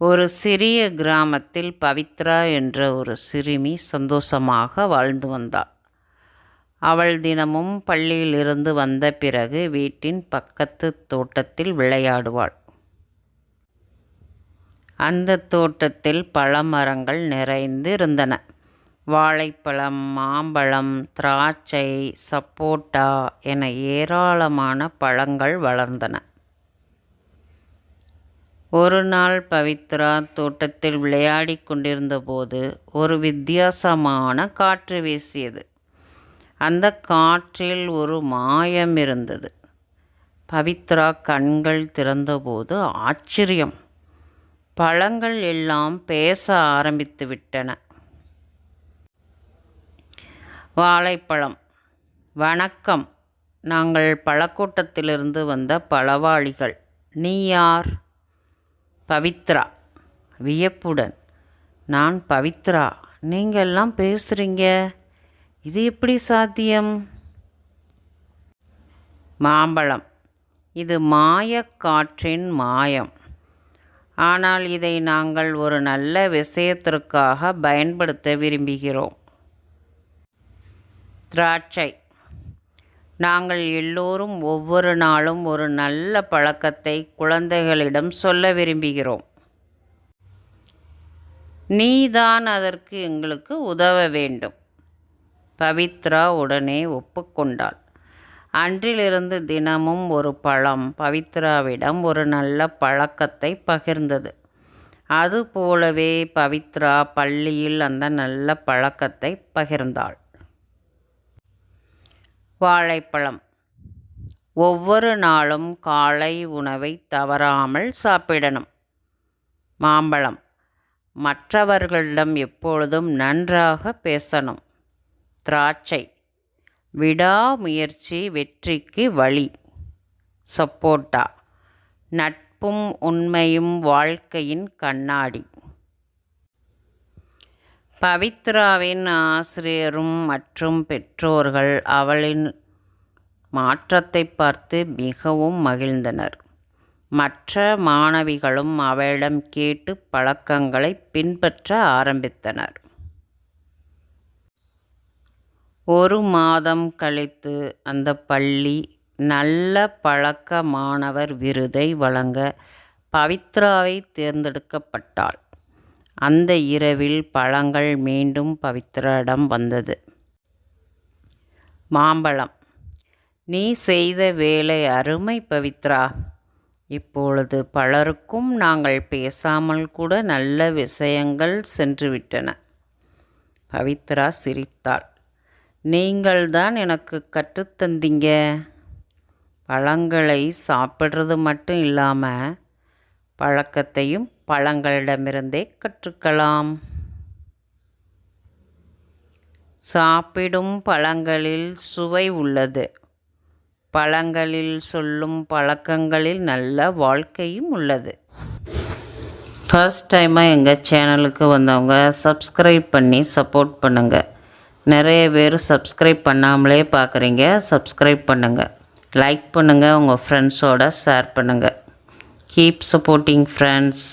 ஒரு சிறிய கிராமத்தில் பவித்ரா என்ற ஒரு சிறுமி சந்தோஷமாக வாழ்ந்து வந்தாள். அவள் தினமும் பள்ளியிலிருந்து வந்த பிறகு வீட்டின் பக்கத்து தோட்டத்தில் விளையாடுவாள். அந்த தோட்டத்தில் பழமரங்கள் நிறைந்து இருந்தன வாழைப்பழம் மாம்பழம் திராட்சை சப்போட்டா என ஏராளமான பழங்கள் வளர்ந்தன. ஒரு நாள் பவித்ரா தோட்டத்தில் விளையாடிக் கொண்டிருந்தபோது ஒரு வித்தியாசமான காற்று வீசியது. அந்த காற்றில் ஒரு மாயம் இருந்தது. பவித்ரா கண்கள் திறந்தபோது ஆச்சரியம். பழங்கள் எல்லாம் பேச ஆரம்பித்து விட்டன. வாழைப்பழம். வணக்கம். நாங்கள் பழக்கூட்டத்திலிருந்து வந்த பழவாளிகள். நீ யார்? பவித்ரா வியப்புடன் நான் பவித்ரா நீங்கள்லாம் பேசுகிறீங்க இது எப்படி சாத்தியம்? மாம்பழம். இது மாயக்காற்றின் மாயம். ஆனால் இதை நாங்கள் ஒரு நல்ல விஷயத்திற்காக பயன்படுத்த விரும்புகிறோம். திராட்சை. நாங்கள் எல்லோரும் ஒவ்வொரு நாளும் ஒரு நல்ல பழக்கத்தை குழந்தைகளிடம் சொல்ல விரும்புகிறோம். நீதான் அதற்கு எங்களுக்கு உதவ வேண்டும். பவித்ரா உடனே ஒப்புக்கொண்டாள். அன்றிலிருந்து தினமும் ஒரு பழம் பவித்ராவிடம் ஒரு நல்ல பழக்கத்தை பகிர்ந்தது. அதுபோலவே பவித்ரா பள்ளியில் அந்த நல்ல பழக்கத்தை பகிர்ந்தாள். வாழைப்பழம். ஒவ்வொரு நாளும் காலை உணவை தவறாமல் சாப்பிடணும். மாம்பழம். மற்றவர்களிடம் எப்பொழுதும் நன்றாக பேசணும். திராட்சை. விடாமுயற்சி வெற்றிக்கு வழி. சப்போட்டா. நட்பும் உண்மையும் வாழ்க்கையின் கண்ணாடி. பவித்ராவின் ஆசிரியரும் மற்றும் பெற்றோர்கள் அவளின் மாற்றத்தை பார்த்து மிகவும் மகிழ்ந்தனர். மற்ற மாணவிகளும் அவளிடம் கேட்டு பழக்கங்களை பின்பற்ற ஆரம்பித்தனர். ஒரு மாதம் கழித்து அந்த பள்ளி நல்ல பழக்க மாணவர் விருதை வழங்க பவித்ராவை தேர்ந்தெடுக்கப்பட்டாள். அந்த இரவில் பழங்கள் மீண்டும் பவித்ராவிடம் வந்தது. மாம்பழம். நீ செய்த வேலை அருமை பவித்ரா. இப்பொழுது பலருக்கும் நாங்கள் பேசாமல் கூட நல்ல விஷயங்கள் சென்றுவிட்டன. பவித்ரா சிரித்தாள். நீங்கள்தான் எனக்கு கற்றுத்தந்தீங்க பழங்களை சாப்பிட்றது மட்டும் இல்லாமல் பழக்கத்தையும் பழங்களிடமிருந்தே கற்றுக்கலாம். சாப்பிடும் பழங்களில் சுவை உள்ளது. பழங்களில் சொல்லும் பழக்கங்களில் நல்ல வாழ்க்கையும் உள்ளது. ஃபர்ஸ்ட் டைமாக எங்கள் சேனலுக்கு வந்தவங்க சப்ஸ்கிரைப் பண்ணி சப்போர்ட் பண்ணுங்கள் நிறைய பேர் சப்ஸ்கிரைப் பண்ணாமலே பார்க்குறீங்க சப்ஸ்கிரைப் பண்ணுங்கள் லைக் பண்ணுங்கள் உங்கள் ஃப்ரெண்ட்ஸோட ஷேர் பண்ணுங்கள் கீப் சப்போர்ட்டிங் ஃப்ரெண்ட்ஸ்